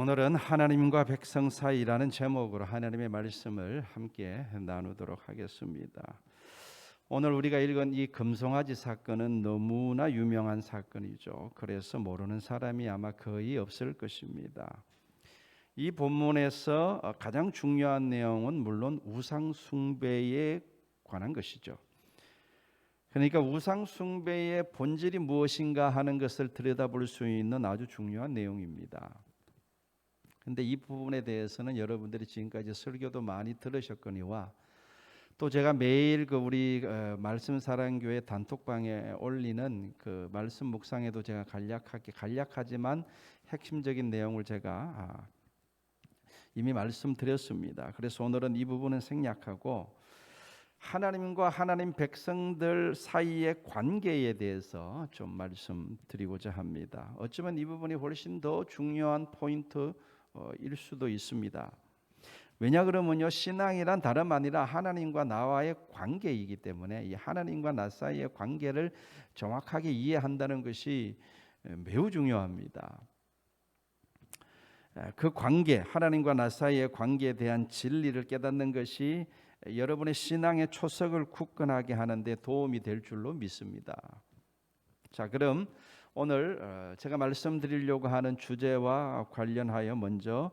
오늘은 하나님과 백성 사이라는 제목으로 하나님의 말씀을 함께 나누도록 하겠습니다. 오늘 우리가 읽은 이 금송아지 사건은 너무나 유명한 사건이죠. 그래서 모르는 사람이 아마 거의 없을 것입니다. 이 본문에서 가장 중요한 내용은 물론 우상 숭배에 관한 것이죠. 그러니까 우상 숭배의 본질이 무엇인가 하는 것을 들여다볼 수 있는 아주 중요한 내용입니다. 근데 이 부분에 대해서는 여러분들이 지금까지 설교도 많이 들으셨거니와 또 제가 매일 그 우리 어, 말씀 사랑 교회 단톡방에 올리는 그 말씀 묵상에도 제가 간략하게 간략하지만 핵심적인 내용을 제가 아, 이미 말씀드렸습니다. 그래서 오늘은 이 부분은 생략하고 하나님과 하나님 백성들 사이의 관계에 대해서 좀 말씀드리고자 합니다. 어쩌면 이 부분이 훨씬 더 중요한 포인트 일 수도 있습니다. 왜냐 그러면요 신앙이란 다름 아니라 하나님과 나와의 관계이기 때문에 이 하나님과 나 사이의 관계를 정확하게 이해한다는 것이 매우 중요합니다. 그 관계 하나님과 나 사이의 관계에 대한 진리를 깨닫는 것이 여러분의 신앙의 초석을 굳건하게 하는데 도움이 될 줄로 믿습니다. 자, 그럼 오늘 어, 제가 말씀드리려고 하는 주제와 관련하여 먼저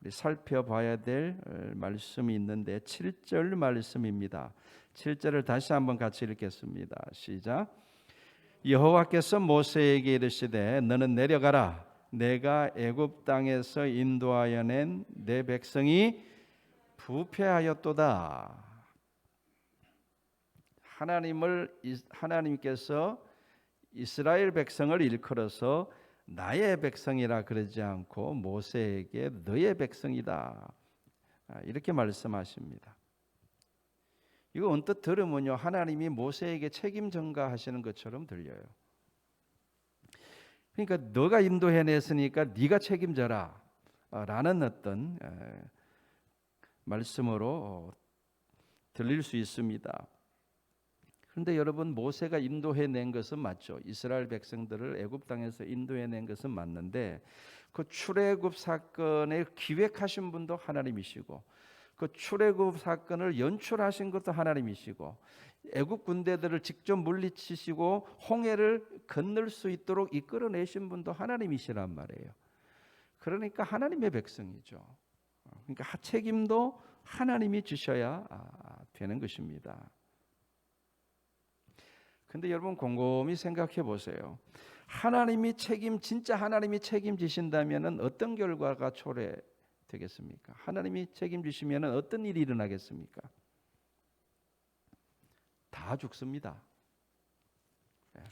우리 살펴봐야 될 어, 말씀이 있는데 7절 말씀입니다. 7절을 다시 한번 같이 읽겠습니다. 시작. 여호와께서 모세에게 이르시되 너는 내려가라 내가 애굽 땅에서 인도하여 낸 내 백성이 부패하였도다. 하나님을 하나님께서 이스라엘 백성을 일컬어서 나의 백성이라 그러지 않고 모세에게 너의 백성이다. 아, 이렇게 말씀하십니다. 이거 언뜻 들으면요 하나님이 모세에게 책임 전가하시는 것처럼 들려요. 그러니까 너가 인도해 냈으니까 네가 책임져라 라는 어떤 말씀으로 어, 들릴 수 있습니다. 그런데 여러분 모세가 인도해 낸 것은 맞죠. 이스라엘 백성들을 애굽 땅에서 인도해 낸 것은 맞는데 그 출애굽 사건을 기획하신 분도 하나님이시고 그 출애굽 사건을 연출하신 것도 하나님이시고 애굽 군대들을 직접 물리치시고 홍해를 건널 수 있도록 이끌어내신 분도 하나님이시란 말이에요. 그러니까 하나님의 백성이죠. 그러니까 책임도 하나님이 주셔야 아, 되는 것입니다. 근데 여러분 곰곰이 생각해 보세요. 하나님이 책임 진짜 하나님이 책임지신다면은 어떤 결과가 초래되겠습니까? 하나님이 책임지시면은 어떤 일이 일어나겠습니까? 다 죽습니다. 예.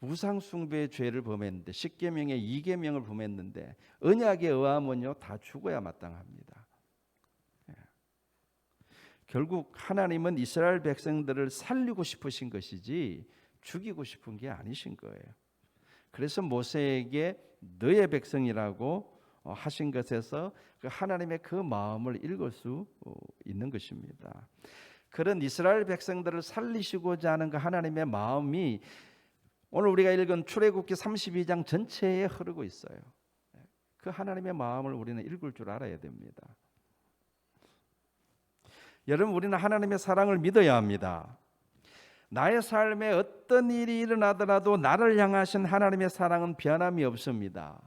우상 숭배의 죄를 범했는데 십계명의 이계명을 범했는데 언약에 의하면요 다 죽어야 마땅합니다. 예. 결국 하나님은 이스라엘 백성들을 살리고 싶으신 것이지 죽이고 싶은 게 아니신 거예요. 그래서 모세에게 너의 백성이라고 어, 하신 것에서 그 하나님의 그 마음을 읽을 수 어, 있는 것입니다. 그런 이스라엘 백성들을 살리시고자 하는 그 하나님의 마음이 오늘 우리가 읽은 출애굽기 32장 전체에 흐르고 있어요. 그 하나님의 마음을 우리는 읽을 줄 알아야 됩니다. 여러분 우리는 하나님의 사랑을 믿어야 합니다. 나의 삶에 어떤 일이 일어나더라도 나를 향하신 하나님의 사랑은 변함이 없습니다.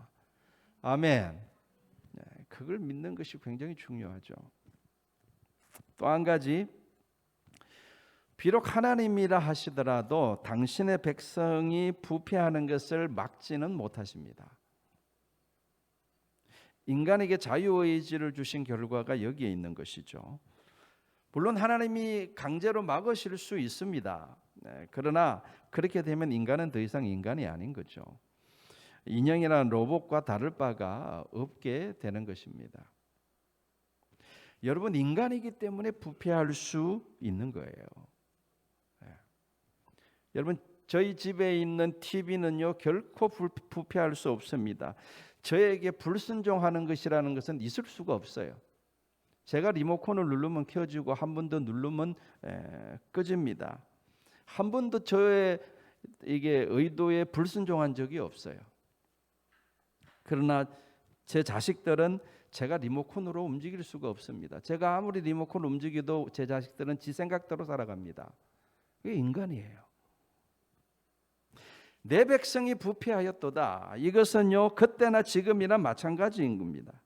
아멘. 네, 그걸 믿는 것이 굉장히 중요하죠. 또 한 가지 비록 하나님이라 하시더라도 당신의 백성이 부패하는 것을 막지는 못하십니다. 인간에게 자유의지를 주신 결과가 여기에 있는 것이죠. 물론 하나님이 강제로 막으실 수 있습니다. 네, 그러나 그렇게 되면 인간은 더 이상 인간이 아닌 거죠. 인형이나 로봇과 다를 바가 없게 되는 것입니다. 여러분 인간이기 때문에 부패할 수 있는 거예요. 네. 여러분 저희 집에 있는 TV는요 결코 부패할 수 없습니다. 저에게 불순종하는 것이라는 것은 있을 수가 없어요. 제가 리모컨을 누르면 켜지고 한 번 더 누르면 에, 꺼집니다. 한 번도 저의 이게 의도에 불순종한 적이 없어요. 그러나 제 자식들은 제가 리모컨으로 움직일 수가 없습니다. 제가 아무리 리모컨 움직여도 제 자식들은 지 생각대로 살아갑니다. 이게 인간이에요. 내 백성이 부패하였도다. 이것은요 그때나 지금이나 마찬가지인 겁니다.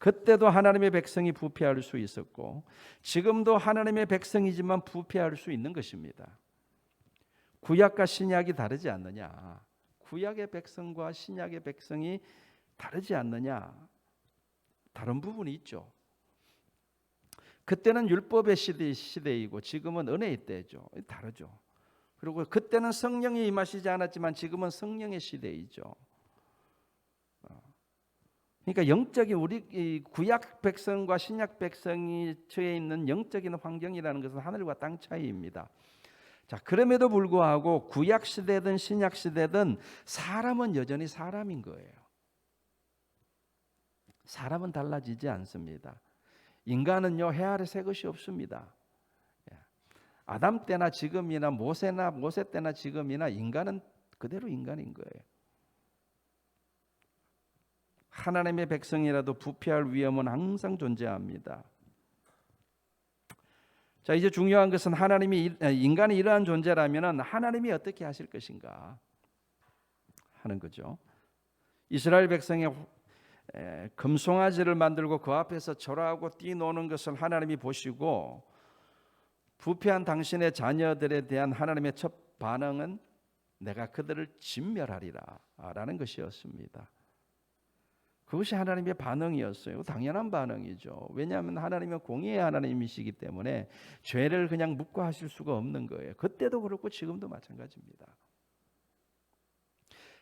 그때도 하나님의 백성이 부패할 수 있었고 지금도 하나님의 백성이지만 부패할 수 있는 것입니다. 구약과 신약이 다르지 않느냐? 구약의 백성과 신약의 백성이 다르지 않느냐? 다른 부분이 있죠. 그때는 율법의 시대, 시대이고 지금은 은혜의 때죠. 다르죠. 그리고 그때는 성령이 임하시지 않았지만 지금은 성령의 시대이죠. 어. 그러니까 영적인 우리 구약 백성과 신약 백성이 처해 있는 영적인 환경이라는 것은 하늘과 땅 차이입니다. 자, 그럼에도 불구하고 구약 시대든 신약 시대든 사람은 여전히 사람인 거예요. 사람은 달라지지 않습니다. 인간은요 해 아래 새 것이 없습니다. 예. 아담 때나 지금이나 모세나 모세 때나 지금이나 인간은 그대로 인간인 거예요. 하나님의 백성이라도 부패할 위험은 항상 존재합니다. 자 이제 중요한 것은 하나님이 인간이 이러한 존재라면 하나님이 어떻게 하실 것인가 하는 거죠. 이스라엘 백성의 금송아지를 만들고 그 앞에서 절하고 뛰노는 것을 하나님이 보시고 부패한 당신의 자녀들에 대한 하나님의 첫 반응은 내가 그들을 진멸하리라라는 것이었습니다. 그것이 하나님의 반응이었어요. 당연한 반응이죠. 왜냐하면 하나님은 공의의 하나님이시기 때문에 죄를 그냥 묵과하실 수가 없는 거예요. 그때도 그렇고 지금도 마찬가지입니다.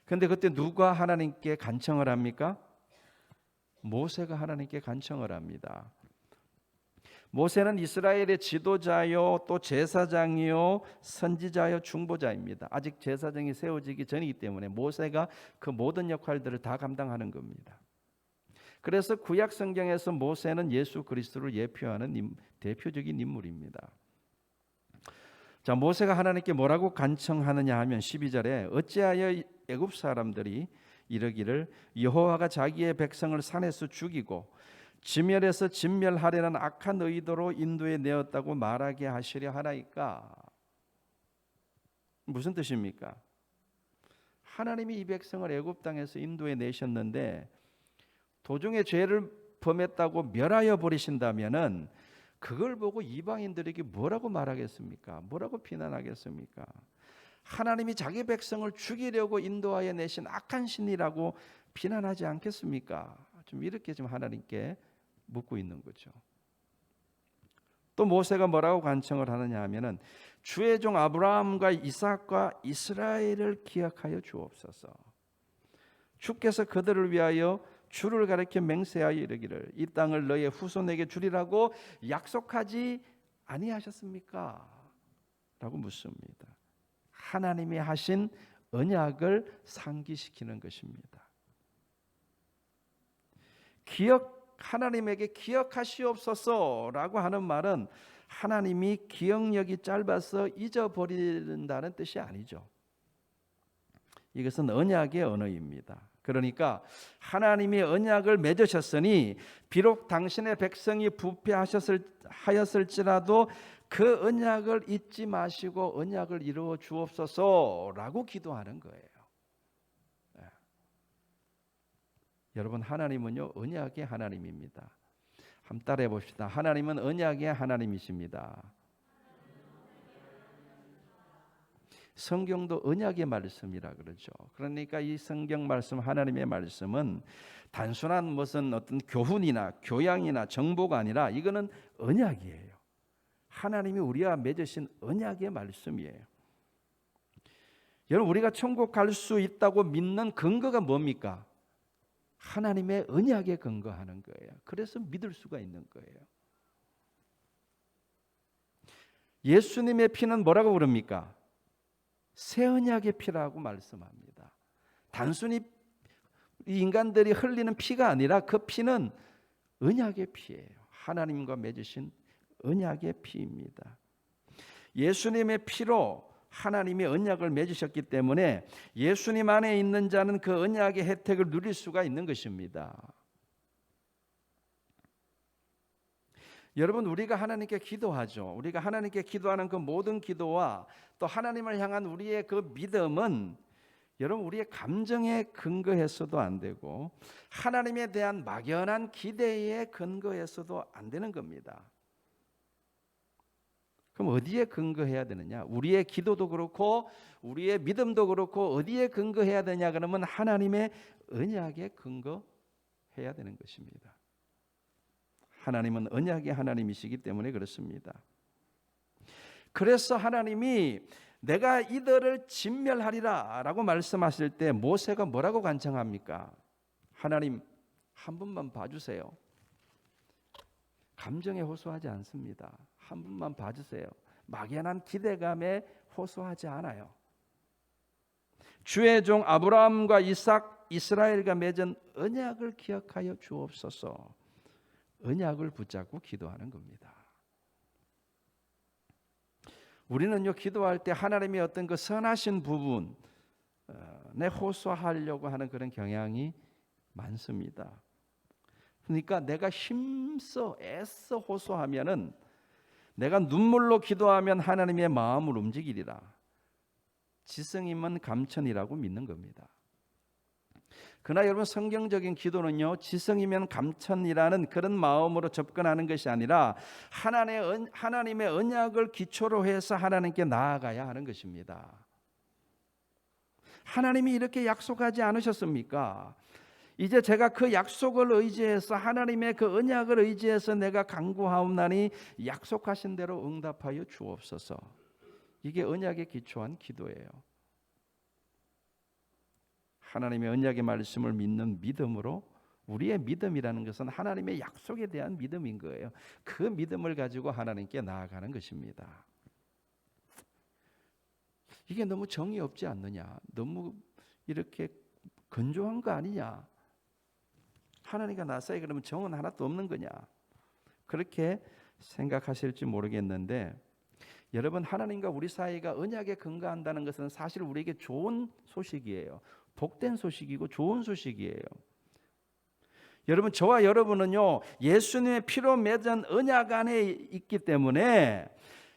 그런데 그때 누가 하나님께 간청을 합니까? 모세가 하나님께 간청을 합니다. 모세는 이스라엘의 지도자요 또 제사장이요 선지자요 중보자입니다. 아직 제사장이 세워지기 전이기 때문에 모세가 그 모든 역할들을 다 감당하는 겁니다. 그래서 구약 성경에서 모세는 예수 그리스도를 예표하는 대표적인 인물입니다. 자, 모세가 하나님께 뭐라고 간청하느냐 하면 12절에 어찌하여 애굽 사람들이 이르기를 여호와가 자기의 백성을 산에서 죽이고 지멸해서 진멸하려는 악한 의도로 인도에 내었다고 말하게 하시려 하나이까 무슨 뜻입니까? 하나님이 이 백성을 애굽 땅에서 인도에 내셨는데 도중에 죄를 범했다고 멸하여 버리신다면은 그걸 보고 이방인들에게 뭐라고 말하겠습니까? 뭐라고 비난하겠습니까? 하나님이 자기 백성을 죽이려고 인도하여 내신 악한 신이라고 비난하지 않겠습니까? 좀 이렇게 좀 하나님께 묻고 있는 거죠. 또 모세가 뭐라고 간청을 하느냐 하면은 주의 종 아브라함과 이삭과 이스라엘을 기억하여 주옵소서. 주께서 그들을 위하여 주를 가리켜 맹세하여 이르기를 이 땅을 너의 후손에게 주리라고 약속하지 아니하셨습니까? 라고 묻습니다. 하나님이 하신 언약을 상기시키는 것입니다. 기억 하나님에게 기억하시옵소서라고 하는 말은 하나님이 기억력이 짧아서 잊어버린다는 뜻이 아니죠. 이것은 언약의 언어입니다. 그러니까 하나님이 언약을 맺으셨으니 비록 당신의 백성이 부패하셨을 하였을지라도 그 언약을 잊지 마시고 언약을 이루어 주옵소서라고 기도하는 거예요. 네. 여러분 하나님은요 언약의 하나님입니다. 한번 따라해 봅시다. 하나님은 언약의 하나님이십니다. 성경도 언약의 말씀이라 그러죠. 그러니까 이 성경 말씀 하나님의 말씀은 단순한 무슨 어떤 교훈이나 교양이나 정보가 아니라 이거는 언약이에요. 하나님이 우리와 맺으신 언약의 말씀이에요. 여러분 우리가 천국 갈 수 있다고 믿는 근거가 뭡니까? 하나님의 언약에 근거하는 거예요. 그래서 믿을 수가 있는 거예요. 예수님의 피는 뭐라고 부릅니까? 새 언약의 피라고 말씀합니다. 단순히 인간들이 흘리는 피가 아니라 그 피는 언약의 피예요. 하나님과 맺으신 언약의 피입니다. 예수님의 피로 하나님이 언약을 맺으셨기 때문에 예수님 안에 있는 자는 그 언약의 혜택을 누릴 수가 있는 것입니다. 여러분 우리가 하나님께 기도하죠. 우리가 하나님께 기도하는 그 모든 기도와 또 하나님을 향한 우리의 그 믿음은 여러분 우리의 감정에 근거해서도 안 되고 하나님에 대한 막연한 기대에 근거해서도 안 되는 겁니다. 그럼 어디에 근거해야 되느냐? 우리의 기도도 그렇고 우리의 믿음도 그렇고 어디에 근거해야 되냐? 그러면 하나님의 언약에 근거해야 되는 것입니다. 하나님은 언약의 하나님이시기 때문에 그렇습니다. 그래서 하나님이 내가 이들을 진멸하리라라고 말씀하실 때 모세가 뭐라고 간청합니까? 하나님 한 분만 봐주세요. 감정에 호소하지 않습니다. 한 분만 봐주세요. 막연한 기대감에 호소하지 않아요. 주의 종 아브라함과 이삭, 이스라엘과 맺은 언약을 기억하여 주옵소서. 언약을 붙잡고 기도하는 겁니다. 우리는요 기도할 때 하나님의 어떤 그 선하신 부분 내 호소하려고 하는 그런 경향이 많습니다. 그러니까 내가 힘써 애써 호소하면은 내가 눈물로 기도하면 하나님의 마음을 움직이리라. 지성이면 감천이라고 믿는 겁니다. 그러나 여러분 성경적인 기도는요 지성이면 감천이라는 그런 마음으로 접근하는 것이 아니라 하나님의, 하나님의 언약을 기초로 해서 하나님께 나아가야 하는 것입니다. 하나님이 이렇게 약속하지 않으셨습니까? 이제 제가 그 약속을 의지해서 하나님의 그 언약을 의지해서 내가 간구하옵나니 약속하신 대로 응답하여 주옵소서. 이게 언약에 기초한 기도예요. 하나님의 언약의 말씀을 믿는 믿음으로 우리의 믿음이라는 것은 하나님의 약속에 대한 믿음인 거예요. 그 믿음을 가지고 하나님께 나아가는 것입니다. 이게 너무 정이 없지 않느냐? 너무 이렇게 건조한 거 아니냐? 하나님과 나 사이 그러면 정은 하나도 없는 거냐? 그렇게 생각하실지 모르겠는데 여러분 하나님과 우리 사이가 언약에 근거한다는 것은 사실 우리에게 좋은 소식이에요. 복된 소식이고 좋은 소식이에요. 여러분 저와 여러분은요 예수님의 피로 맺은 언약 안에 있기 때문에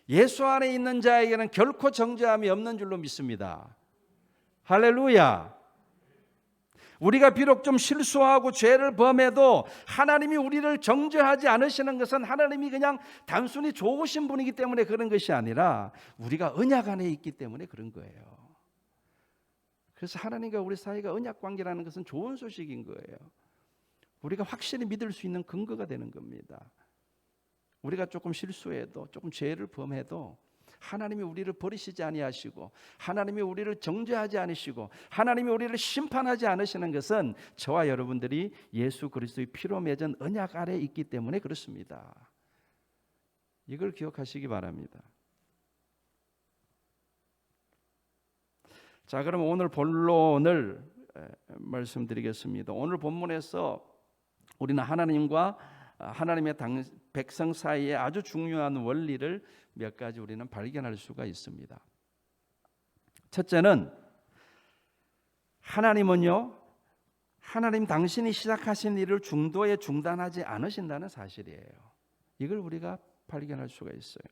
예수 안에 있는 자에게는 결코 정죄함이 없는 줄로 믿습니다. 할렐루야. 우리가 비록 좀 실수하고 죄를 범해도 하나님이 우리를 정죄하지 않으시는 것은 하나님이 그냥 단순히 좋으신 분이기 때문에 그런 것이 아니라 우리가 언약 안에 있기 때문에 그런 거예요. 그래서 하나님과 우리 사이가 언약 관계라는 것은 좋은 소식인 거예요. 우리가 확실히 믿을 수 있는 근거가 되는 겁니다. 우리가 조금 실수해도 조금 죄를 범해도 하나님이 우리를 버리시지 아니하시고 하나님이 우리를 정죄하지 않으시고 하나님이 우리를 심판하지 않으시는 것은 저와 여러분들이 예수 그리스도의 피로 맺은 언약 아래 있기 때문에 그렇습니다. 이걸 기억하시기 바랍니다. 자, 그럼 오늘 본론을 말씀드리겠습니다. 오늘 본문에서 우리는 하나님과 하나님의 당, 백성 사이에 아주 중요한 원리를 몇 가지 우리는 발견할 수가 있습니다. 첫째는 하나님은요, 하나님 당신이 시작하신 일을 중도에 중단하지 않으신다는 사실이에요. 이걸 우리가 발견할 수가 있어요.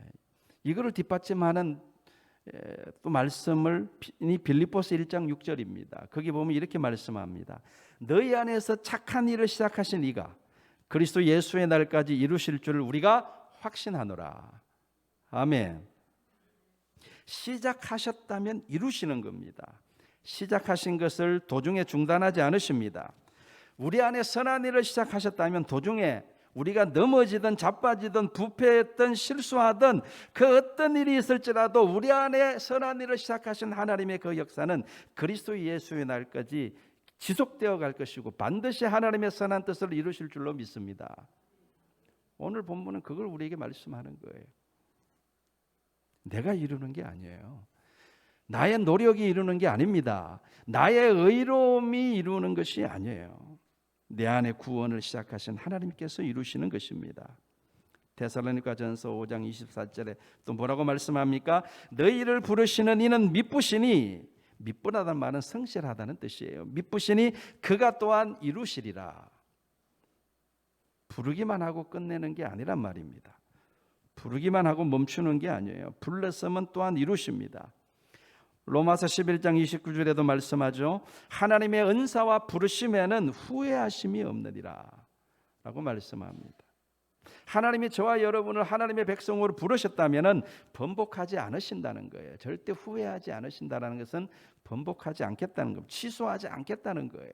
예, 이거를 뒷받침하는 또 말씀을 빌립보스 1장 6절입니다. 거기 보면 이렇게 말씀합니다. 너희 안에서 착한 일을 시작하신 이가 그리스도 예수의 날까지 이루실 줄을 우리가 확신하노라. 아멘. 시작하셨다면 이루시는 겁니다. 시작하신 것을 도중에 중단하지 않으십니다. 우리 안에 선한 일을 시작하셨다면 도중에 우리가 넘어지든 자빠지든 부패했든 실수하든 그 어떤 일이 있을지라도 우리 안에 선한 일을 시작하신 하나님의 그 역사는 그리스도 예수의 날까지 지속되어 갈 것이고 반드시 하나님의 선한 뜻을 이루실 줄로 믿습니다. 오늘 본문은 그걸 우리에게 말씀하는 거예요. 내가 이루는 게 아니에요. 나의 노력이 이루는 게 아닙니다. 나의 의로움이 이루는 것이 아니에요. 내 안에 구원을 시작하신 하나님께서 이루시는 것입니다. 데살로니가전서 5장 24절에 또 뭐라고 말씀합니까? 너희를 부르시는 이는 미쁘시니 미쁘다는 말은 성실하다는 뜻이에요. 미쁘시니 그가 또한 이루시리라. 부르기만 하고 끝내는 게 아니란 말입니다. 부르기만 하고 멈추는 게 아니에요. 불렀으면 또한 이루십니다. 로마서 11장 29절에도 말씀하죠. 하나님의 은사와 부르심에는 후회하심이 없느니라. 라고 말씀합니다. 하나님이 저와 여러분을 하나님의 백성으로 부르셨다면은 번복하지 않으신다는 거예요. 절대 후회하지 않으신다는 것은 번복하지 않겠다는 겁니다. 취소하지 않겠다는 거예요.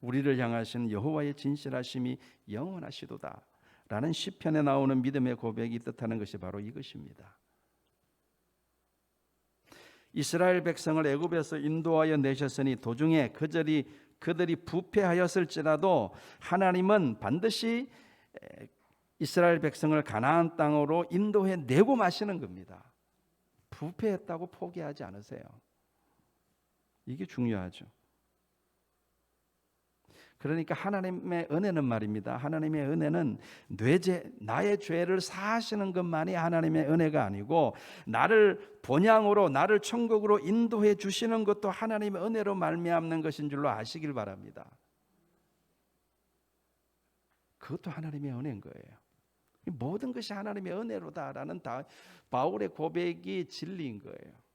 우리를 향하신 여호와의 진실하심이 영원하시도다. 라는 시편에 나오는 믿음의 고백이 뜻하는 것이 바로 이것입니다. 이스라엘 백성을 애굽에서 인도하여 내셨으니 도중에 그들이 그들이 부패하였을지라도 하나님은 반드시 이스라엘 백성을 가나안 땅으로 인도해 내고 마시는 겁니다. 부패했다고 포기하지 않으세요. 이게 중요하죠. 그러니까 하나님의 은혜는 말입니다. 하나님의 은혜는 뇌제 나의 죄를 사하시는 것만이 하나님의 은혜가 아니고 나를 본향으로 나를 천국으로 인도해 주시는 것도 하나님의 은혜로 말미암는 것인 줄로 아시길 바랍니다. 그것도 하나님의 은혜인 거예요. 모든 것이 하나님의 은혜로다라는 다 바울의 고백이 진리인 거예요.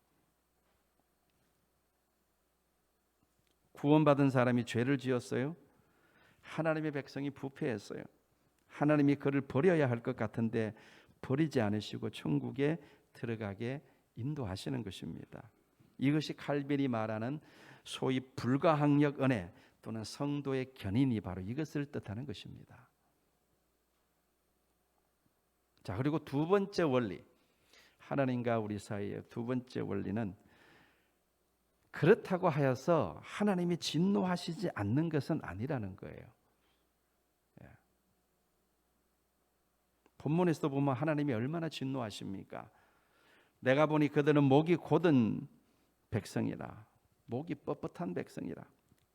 구원받은 사람이 죄를 지었어요. 하나님의 백성이 부패했어요. 하나님이 그를 버려야 할 것 같은데 버리지 않으시고 천국에 들어가게 인도하시는 것입니다. 이것이 칼빈이 말하는 소위 불가항력 은혜 또는 성도의 견인이 바로 이것을 뜻하는 것입니다. 자, 그리고 두 번째 원리. 하나님과 우리 사이의 두 번째 원리는 그렇다고 하여서 하나님이 진노하시지 않는 것은 아니라는 거예요. 예. 본문에서 보면 하나님이 얼마나 진노하십니까? 내가 보니 그들은 목이 곧은 백성이라, 목이 뻣뻣한 백성이라.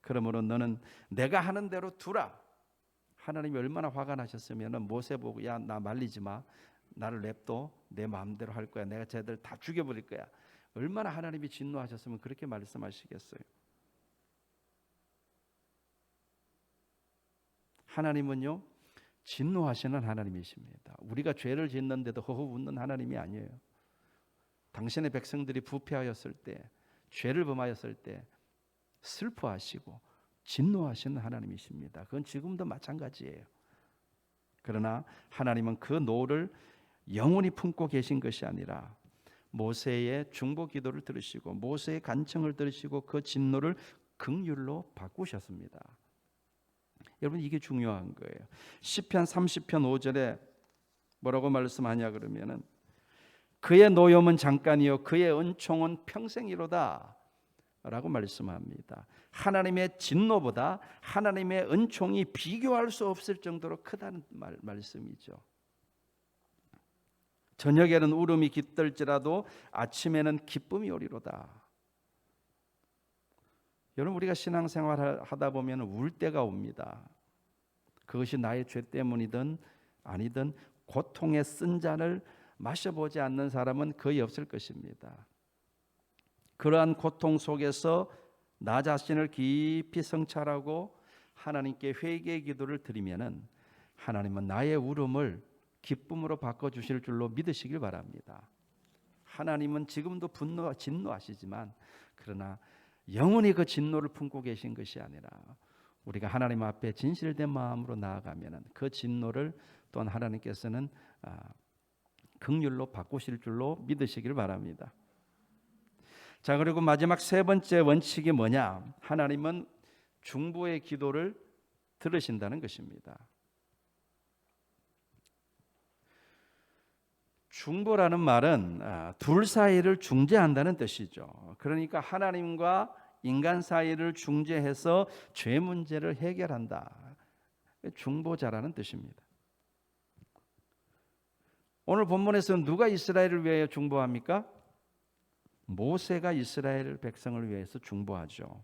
그러므로 너는 내가 하는 대로 두라. 하나님이 얼마나 화가 나셨으면 모세 보고 야 나 말리지 마. 나를 냅둬. 내 마음대로 할 거야. 내가 쟤들 다 죽여버릴 거야. 얼마나 하나님이 진노하셨으면 그렇게 말씀하시겠어요. 하나님은요 진노하시는 하나님이십니다. 우리가 죄를 짓는데도 허허 웃는 하나님이 아니에요. 당신의 백성들이 부패하였을 때, 죄를 범하였을 때 슬퍼하시고 진노하시는 하나님이십니다. 그건 지금도 마찬가지예요. 그러나 하나님은 그 노를 영원히 품고 계신 것이 아니라 모세의 중보 기도를 들으시고 모세의 간청을 들으시고 그 진노를 극률로 바꾸셨습니다. 여러분 이게 중요한 거예요. 시편 30편 5절에 뭐라고 말씀하냐 그러면은 그의 노염은 잠깐이요 그의 은총은 평생이로다. 라고 말씀합니다. 하나님의 진노보다 하나님의 은총이 비교할 수 없을 정도로 크다는 말, 말씀이죠. 저녁에는 울음이 깃들지라도 아침에는 기쁨이 오리로다. 여러분 우리가 신앙생활 하다 보면 울 때가 옵니다. 그것이 나의 죄 때문이든 아니든 고통의 쓴 잔을 마셔보지 않는 사람은 거의 없을 것입니다. 그러한 고통 속에서 나 자신을 깊이 성찰하고 하나님께 회개의 기도를 드리면은 하나님은 나의 울음을 기쁨으로 바꿔 주실 줄로 믿으시길 바랍니다. 하나님은 지금도 분노 진노하시지만 그러나 영원히 그 진노를 품고 계신 것이 아니라 우리가 하나님 앞에 진실된 마음으로 나아가면은 그 진노를 또한 하나님께서는 아, 극률로 바꾸실 줄로 믿으시길 바랍니다. 자 그리고 마지막 세 번째 원칙이 뭐냐? 하나님은 중보의 기도를 들으신다는 것입니다. 중보라는 말은 아, 둘 사이를 중재한다는 뜻이죠. 그러니까 하나님과 인간 사이를 중재해서 죄 문제를 해결한다. 중보자라는 뜻입니다. 오늘 본문에서는 누가 이스라엘을 위하여 중보합니까? 모세가 이스라엘 백성을 위해서 중보하죠.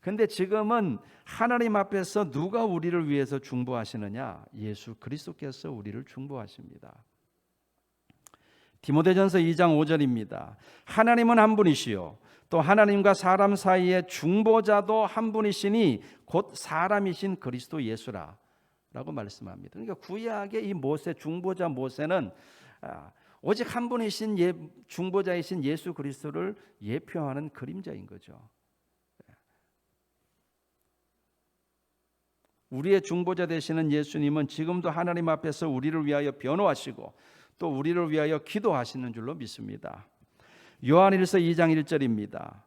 근데 지금은 하나님 앞에서 누가 우리를 위해서 중보하시느냐? 예수 그리스도께서 우리를 중보하십니다. 디모데전서 2장 5절입니다. 하나님은 한 분이시요 또 하나님과 사람 사이의 중보자도 한 분이시니 곧 사람이신 그리스도 예수라. 라고 말씀합니다. 그러니까 구약의 이 모세 중보자 모세는 아, 오직 한 분이신 예, 중보자이신 예수 그리스도를 예표하는 그림자인 거죠. 우리의 중보자 되시는 예수님은 지금도 하나님 앞에서 우리를 위하여 변호하시고 또 우리를 위하여 기도하시는 줄로 믿습니다. 요한일서 2장 1절입니다.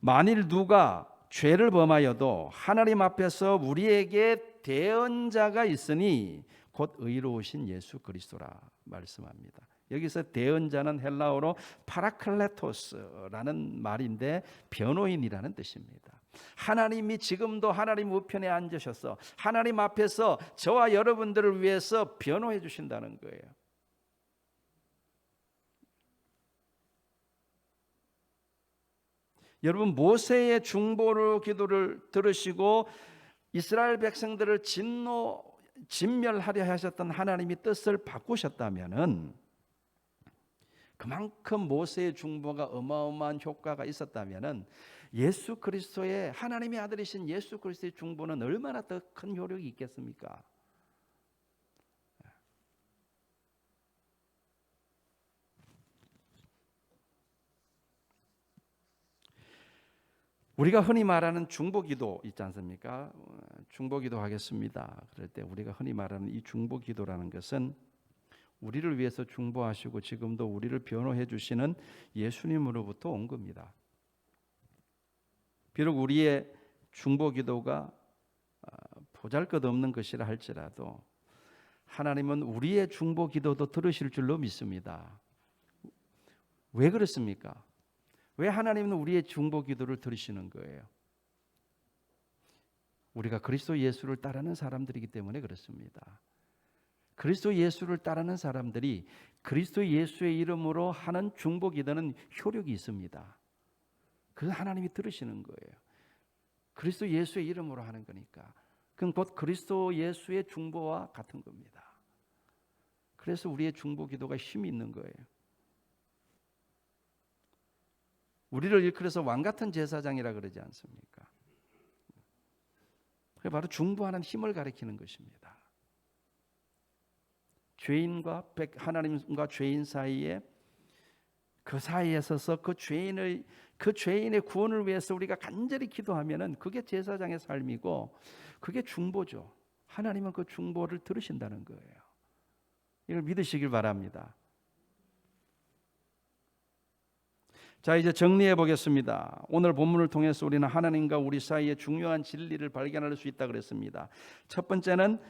만일 누가 죄를 범하여도 하나님 앞에서 우리에게 대언자가 있으니 곧 의로우신 예수 그리스도라 말씀합니다. 여기서 대언자는 헬라어로 파라클레토스라는 말인데 변호인이라는 뜻입니다. 하나님이 지금도 하나님 우편에 앉으셔서 하나님 앞에서 저와 여러분들을 위해서 변호해 주신다는 거예요. 여러분 모세의 중보로 기도를 들으시고 이스라엘 백성들을 진노 진멸하려 하셨던 하나님이 뜻을 바꾸셨다면은 그만큼 모세의 중보가 어마어마한 효과가 있었다면은 예수 그리스도의 하나님의 아들이신 예수 그리스도의 중보는 얼마나 더 큰 효력이 있겠습니까? 우리가 흔히 말하는 중보기도 있지 않습니까? 중보기도 하겠습니다. 그럴 때 우리가 흔히 말하는 이 중보기도라는 것은 우리를 위해서 중보하시고 지금도 우리를 변호해 주시는 예수님으로부터 온 겁니다. 비록 우리의 중보기도가 아, 보잘것없는 것이라 할지라도 하나님은 우리의 중보기도도 들으실 줄로 믿습니다. 왜 그렇습니까? 왜 하나님은 우리의 중보 기도를 들으시는 거예요? 우리가 그리스도 예수를 따르는 사람들이기 때문에 그렇습니다. 그리스도 예수를 따르는 사람들이 그리스도 예수의 이름으로 하는 중보 기도는 효력이 있습니다. 그래서 하나님이 들으시는 거예요. 그리스도 예수의 이름으로 하는 거니까. 그건 곧 그리스도 예수의 중보와 같은 겁니다. 그래서 우리의 중보 기도가 힘이 있는 거예요. 우리를 일컬어서 왕 같은 제사장이라 그러지 않습니까? 그게 바로 중보하는 힘을 가리키는 것입니다. 죄인과 하나님과 죄인 사이에 그 사이에 서서 그 죄인의 그 죄인의 구원을 위해서 우리가 간절히 기도하면은 그게 제사장의 삶이고 그게 중보죠. 하나님은 그 중보를 들으신다는 거예요. 이걸 믿으시길 바랍니다. 자, 이제 정리해 보겠습니다. 오늘 본문을 통해서 우리는 하나님과 우리 사이의 중요한 진리를 발견할 수 있다 그랬습니다. 첫 번째는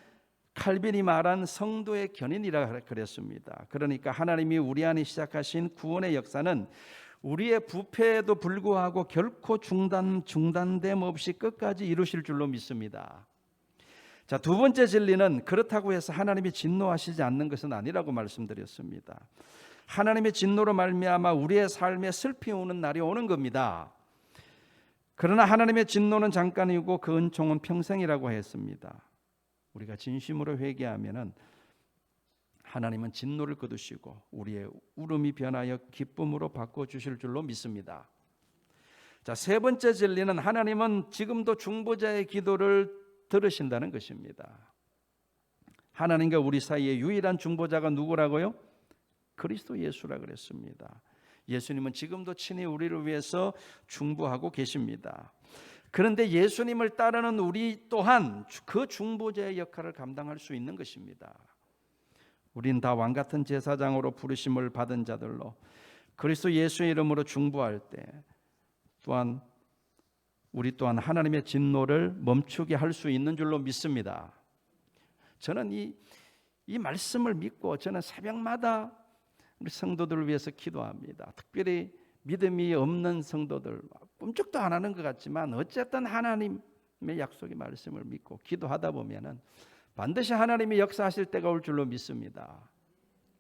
칼빈이 말한 성도의 견인이라 그랬습니다. 그러니까 하나님이 우리 안에 시작하신 구원의 역사는 우리의 부패에도 불구하고 결코 중단 중단됨 없이 끝까지 이루실 줄로 믿습니다. 자, 두 번째 진리는 그렇다고 해서 하나님이 진노하시지 않는 것은 아니라고 말씀드렸습니다. 하나님의 진노로 말미암아 우리의 삶에 슬피 오는 날이 오는 겁니다. 그러나 하나님의 진노는 잠깐이고 그 은총은 평생이라고 했습니다. 우리가 진심으로 회개하면은 하나님은 진노를 거두시고 우리의 울음이 변하여 기쁨으로 바꿔 주실 줄로 믿습니다. 자, 세 번째 진리는 하나님은 지금도 중보자의 기도를 들으신다는 것입니다. 하나님과 우리 사이의 유일한 중보자가 누구라고요? 그리스도 예수라 그랬습니다. 예수님은 지금도 친히 우리를 위해서 중보하고 계십니다. 그런데 예수님을 따르는 우리 또한 그 중보자의 역할을 감당할 수 있는 것입니다. 우린 다 왕 같은 제사장으로 부르심을 받은 자들로 그리스도 예수의 이름으로 중보할 때 또한 우리 또한 하나님의 진노를 멈추게 할 수 있는 줄로 믿습니다. 저는 이, 이 말씀을 믿고 저는 새벽마다 우리 성도들을 위해서 기도합니다. 특별히 믿음이 없는 성도들 꿈쩍도 안 하는 것 같지만 어쨌든 하나님의 약속의 말씀을 믿고 기도하다 보면은 반드시 하나님이 역사하실 때가 올 줄로 믿습니다.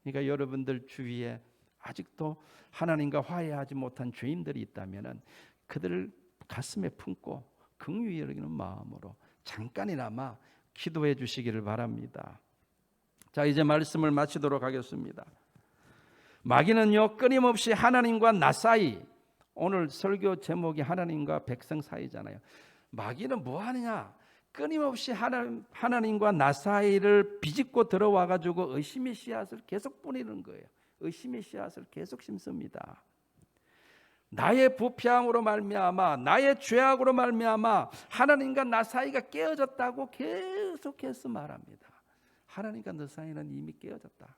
그러니까 여러분들 주위에 아직도 하나님과 화해하지 못한 죄인들이 있다면은 그들을 가슴에 품고 긍휼히 여기는 마음으로 잠깐이나마 기도해 주시기를 바랍니다. 자, 이제 말씀을 마치도록 하겠습니다. 마귀는요 끊임없이 하나님과 나 사이 오늘 설교 제목이 하나님과 백성 사이잖아요. 마귀는 뭐 하느냐? 끊임없이 하나님, 하나님과 나 사이를 비집고 들어와 가지고 의심의 씨앗을 계속 뿌리는 거예요. 의심의 씨앗을 계속 심습니다. 나의 부패함으로 말미암아 나의 죄악으로 말미암아 하나님과 나 사이가 깨어졌다고 계속해서 말합니다. 하나님과 너 사이는 이미 깨어졌다.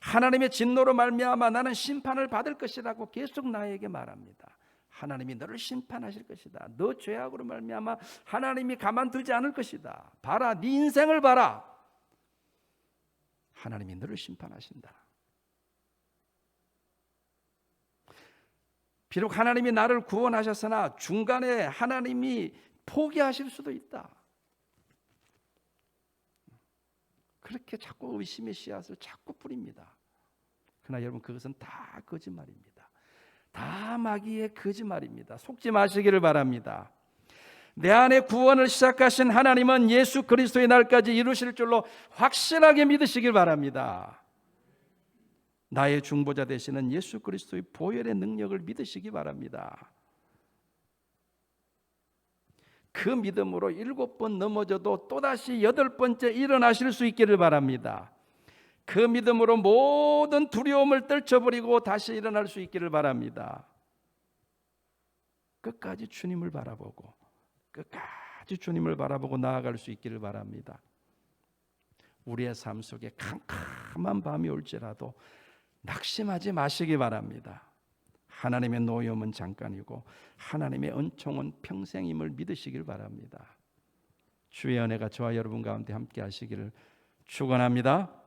하나님의 진노로 말미암아 나는 심판을 받을 것이라고 계속 나에게 말합니다. 하나님이 너를 심판하실 것이다. 너 죄악으로 말미암아 하나님이 가만두지 않을 것이다. 봐라, 네 인생을 봐라. 하나님이 너를 심판하신다. 비록 하나님이 나를 구원하셨으나 중간에 하나님이 포기하실 수도 있다. 그렇게 자꾸 의심의 씨앗을 자꾸 뿌립니다. 그러나 여러분 그것은 다 거짓말입니다. 다 마귀의 거짓말입니다. 속지 마시기를 바랍니다. 내 안에 구원을 시작하신 하나님은 예수 그리스도의 날까지 이루실 줄로 확실하게 믿으시길 바랍니다. 나의 중보자 되시는 예수 그리스도의 보혈의 능력을 믿으시기 바랍니다. 그 믿음으로 일곱 번 넘어져도 또다시 여덟 번째 일어나실 수 있기를 바랍니다. 그 믿음으로 모든 두려움을 떨쳐버리고 다시 일어날 수 있기를 바랍니다. 끝까지 주님을 바라보고 끝까지 주님을 바라보고 나아갈 수 있기를 바랍니다. 우리의 삶 속에 캄캄한 밤이 올지라도 낙심하지 마시기 바랍니다. 하나님의 노염은 잠깐이고 하나님의 은총은 평생임을 믿으시길 바랍니다. 주의 은혜가 저와 여러분 가운데 함께 하시기를 축원합니다.